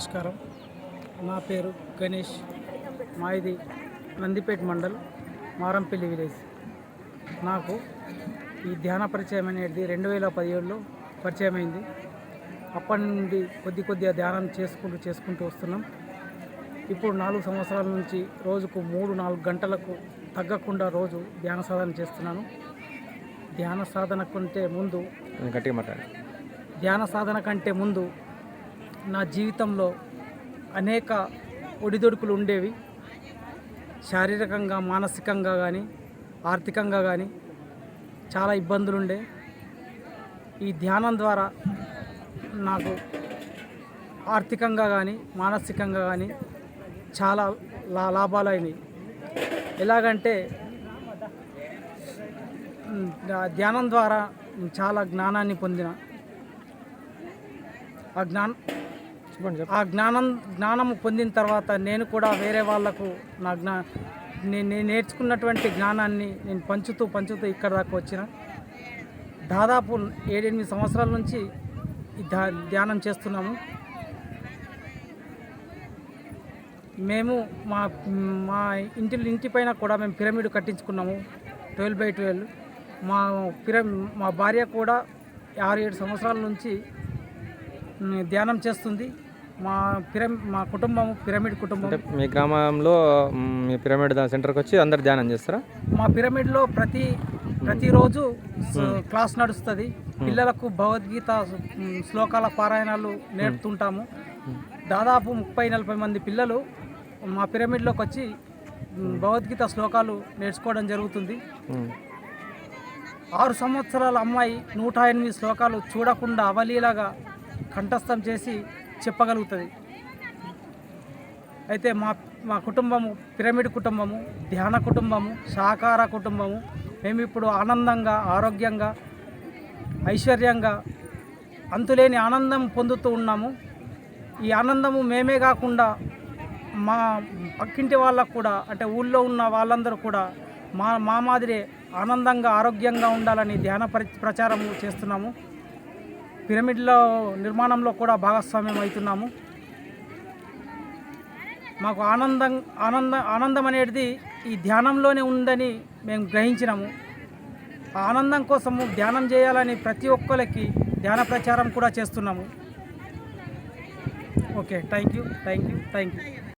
నమస్కారం. నా పేరు గణేష్. మాది నందిపేట మండల్ మారంపల్లి విలేజ్. నాకు ఈ ధ్యాన పరిచయం అనేది రెండు వేల పదిహేడులో పరిచయం అయింది అప్పటి నుండి కొద్ది కొద్దిగా ధ్యానం చేసుకుంటూ చేసుకుంటూ వస్తున్నాం. ఇప్పుడు నాలుగు సంవత్సరాల నుంచి రోజుకు మూడు నాలుగు గంటలకు తగ్గకుండా రోజు ధ్యాన సాధన చేస్తున్నాను. ధ్యాన సాధన కంటే ముందు ధ్యాన సాధన కంటే ముందు నా జీవితంలో అనేక ఒడిదొడుకులు ఉండేవి. శారీరకంగా మానసికంగా కానీ ఆర్థికంగా కానీ చాలా ఇబ్బందులు ఉండే ఈ ధ్యానం ద్వారా నాకు ఆర్థికంగా కానీ మానసికంగా కానీ చాలా లా లాభాలు అయినాయి ఎలాగంటే ధ్యానం ద్వారా చాలా జ్ఞానాన్ని పొందిన. ఆ జ్ఞానం ఆ జ్ఞానం జ్ఞానం పొందిన తర్వాత నేను కూడా వేరే వాళ్ళకు నా జ్ఞా నేను నేర్చుకున్నటువంటి జ్ఞానాన్ని నేను పంచుతూ పంచుతూ ఇక్కడ దాకా వచ్చిన. దాదాపు ఏడెనిమిది సంవత్సరాల నుంచి ధ్యా ధ్యానం చేస్తున్నాము. మేము మా మా ఇంటి ఇంటి పైన కూడా మేము పిరమిడ్ కట్టించుకున్నాము ట్వెల్వ్ బై ట్వెల్వ్. మా పిర మా భార్య కూడా ఆరు ఏడు సంవత్సరాల నుంచి ధ్యానం చేస్తుంది. మా పిర మా కుటుంబం పిరమిడ్ కుటుంబం. అంటే మీ గ్రామంలో మ్, పిరమిడ్ సెంటర్కి వచ్చి అందరు ధ్యానం చేస్తారా? మా పిరమిడ్లో ప్రతి ప్రతిరోజు క్లాస్ నడుస్తుంది. పిల్లలకు భగవద్గీత శ్లోకాల పారాయణాలు నేర్పుతుంటాము. దాదాపు ముప్పై నలభై మంది పిల్లలు మా పిరమిడ్లోకి వచ్చి భగవద్గీత శ్లోకాలు నేర్చుకోవడం జరుగుతుంది. ఆరు సంవత్సరాల అమ్మాయి నూట ఎనిమిది శ్లోకాలు చూడకుండా అవలీలగా కంఠస్థం చేసి చెప్పగలుగుతుంది. అయితే మా మా కుటుంబము పిరమిడ్ కుటుంబము ధ్యాన కుటుంబము సహకార కుటుంబము మేము ఇప్పుడు ఆనందంగా ఆరోగ్యంగా ఐశ్వర్యంగా అంతులేని ఆనందం పొందుతూ ఉన్నాము. ఈ ఆనందము మేమే కాకుండా మా పక్కింటి వాళ్ళకు కూడా అంటే ఊళ్ళో ఉన్న వాళ్ళందరూ కూడా మా మా మాదిరే ఆనందంగా ఆరోగ్యంగా ఉండాలని ధ్యాన పరి చేస్తున్నాము. పిరమిడ్లో నిర్మాణంలో కూడా భాగస్వామ్యం అవుతున్నాము. మాకు ఆనందం ఆనంద ఆనందం అనేది ఈ ధ్యానంలోనే ఉందని మేము గ్రహించినాము. ఆ ఆనందం కోసము ధ్యానం చేయాలని ప్రతి ఒక్కరికి ధ్యాన ప్రచారం కూడా చేస్తున్నాము. Okay thank you thank you thank you